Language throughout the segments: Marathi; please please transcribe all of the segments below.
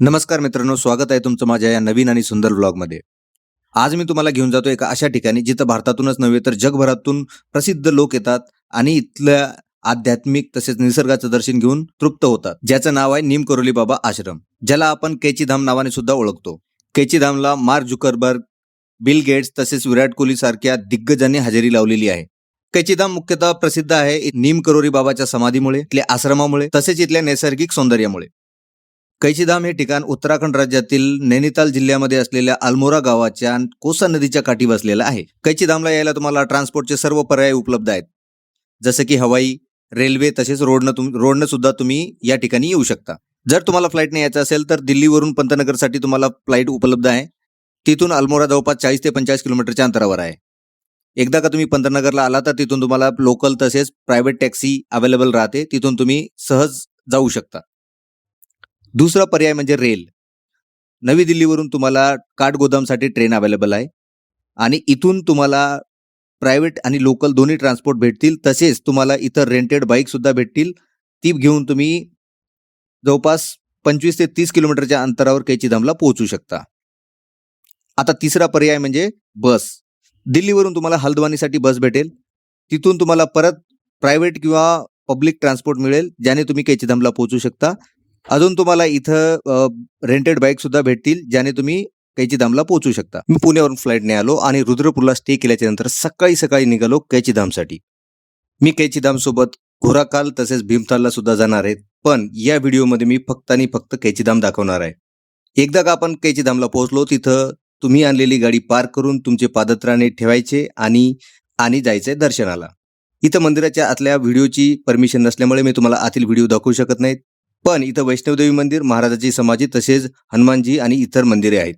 नमस्कार मित्रांनो स्वागत आहे तुमचं माझ्या या नवीन आणि सुंदर ब्लॉगमध्ये आज मी तुम्हाला घेऊन जातो एका अशा ठिकाणी जिथं भारतातूनच नव्हे तर जगभरातून प्रसिद्ध लोक येतात आणि इथल्या आध्यात्मिक तसेच निसर्गाचं दर्शन घेऊन तृप्त होतात. ज्याचं नाव आहे नीम करोली बाबा आश्रम ज्याला आपण केचीधाम नावाने सुद्धा ओळखतो. केचीधामला मार्क जुकरबर्ग बिल गेट्स तसेच विराट कोहली सारख्या दिग्गजांनी हजेरी लावलेली आहे. कैचीधाम मुख्यतः प्रसिद्ध आहे नीम करोरी बाबाच्या समाधीमुळे इथल्या आश्रमामुळे तसेच इथल्या नैसर्गिक सौंदर्यामुळे. कैचीधाम हे ठिकाण उत्तराखंड राज्यातील नैनिताल जिल्ह्यामध्ये असलेल्या अल्मोरा गावाच्या कोसा नदीच्या काठी बसलेलं आहे. कैचीधामला यायला तुम्हाला ट्रान्सपोर्टचे सर्व पर्याय उपलब्ध आहेत. जसं की हवाई रेल्वे तसेच रोडनं तुम रोडनं सुद्धा तुम्ही या ठिकाणी येऊ शकता. जर तुम्हाला फ्लाईटने यायचं असेल तर दिल्लीवरून पंतनगरसाठी तुम्हाला फ्लाईट उपलब्ध आहे. तिथून अल्मोरा जवळपास चाळीस ते पंचाळीस किलोमीटरच्या अंतरावर आहे. एकदा का तुम्ही पंतनगरला आला तर तिथून तुम्हाला लोकल तसेच प्रायव्हेट टॅक्सी अवेलेबल राहते. तिथून तुम्ही सहज जाऊ शकता. दुसरा पर्याय म्हणजे रेल. नवी दिल्लीवरून तुम्हाला काठगोदामसाठी ट्रेन अवेलेबल आहे. आणि इथून तुम्हाला प्रायव्हेट आणि लोकल दोन्ही ट्रान्सपोर्ट भेटतील. तसेच तुम्हाला इथं रेंटेड बाईकसुद्धा भेटतील. ती घेऊन तुम्ही जवळपास पंचवीस ते तीस किलोमीटरच्या अंतरावर कैचीधामला पोहोचू शकता. आता तिसरा पर्याय म्हणजे बस. दिल्लीवरून तुम्हाला हल्द्वानीसाठी बस भेटेल. तिथून तुम्हाला परत प्रायव्हेट किंवा पब्लिक ट्रान्सपोर्ट मिळेल ज्याने तुम्ही कैचीधामला पोहोचू शकता. अजून तुम्हाला इथं रेंटेड बाईक सुद्धा भेटतील ज्याने तुम्ही कैचीधामला पोहोचू शकता. मी पुण्यावरून फ्लाईटने आलो आणि रुद्रपूरला स्टे केल्याच्यानंतर सकाळी सकाळी निघालो कैचीधामसाठी. मी कैची सोबत घोराकाल तसेच भीमतालला सुद्धा जाणार आहेत पण या व्हिडिओमध्ये मी फक्त आणि फक्त कैचीधाम दाखवणार आहे. एकदा का आपण कैचीधामला पोहोचलो तिथं तुम्ही आणलेली गाडी पार्क करून तुमचे पादत्राणे ठेवायचे आणि आणि जायचे दर्शनाला. इथं मंदिराच्या आतल्या व्हिडिओची परमिशन नसल्यामुळे मी तुम्हाला आतील व्हिडिओ दाखवू शकत नाहीत. पण इथं वैष्णवदेवी मंदिर महाराजाची समाधी तसेच हनुमानजी आणि इतर मंदिरे आहेत.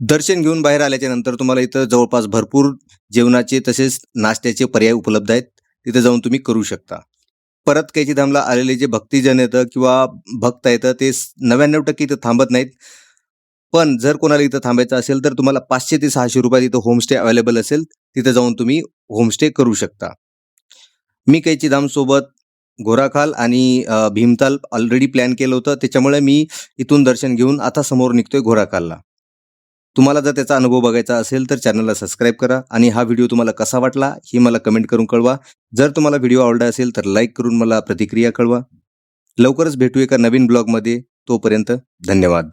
दर्शन घेऊन बाहेर आल्याच्यानंतर तुम्हाला इथं जवळपास भरपूर जेवणाचे तसेच नाश्त्याचे पर्याय उपलब्ध आहेत. तिथे जाऊन तुम्ही करू शकता. परत कैचीधामला आलेले जे भक्तिजन येतं किंवा भक्त येतं ते नव्याण्णव टक्के इथं थांबत नाहीत. पण जर कोणाला इथं थांबायचं असेल तर तुम्हाला पाचशे ते सहाशे रुपयात इथं होमस्टे अवेलेबल असेल. तिथं जाऊन तुम्ही होमस्टे करू शकता. मी कैची धामसोबत गोराखाल आणि भीमताल ऑलरेडी प्लॅन केलं होतं. त्याच्यामुळे मी इथून दर्शन घेऊन आता समोर निघतोय घोराखालला तुम्हाला जर त्याचा अनुभव बघायचा असेल तर चॅनलला सबस्क्राईब करा आणि हा व्हिडिओ तुम्हाला कसा वाटला हे मला कमेंट करून कळवा. जर तुम्हाला व्हिडिओ आवडला असेल तर लाईक करून मला प्रतिक्रिया कळवा. लवकरच भेटू एका नवीन ब्लॉगमध्ये तोपर्यंत धन्यवाद.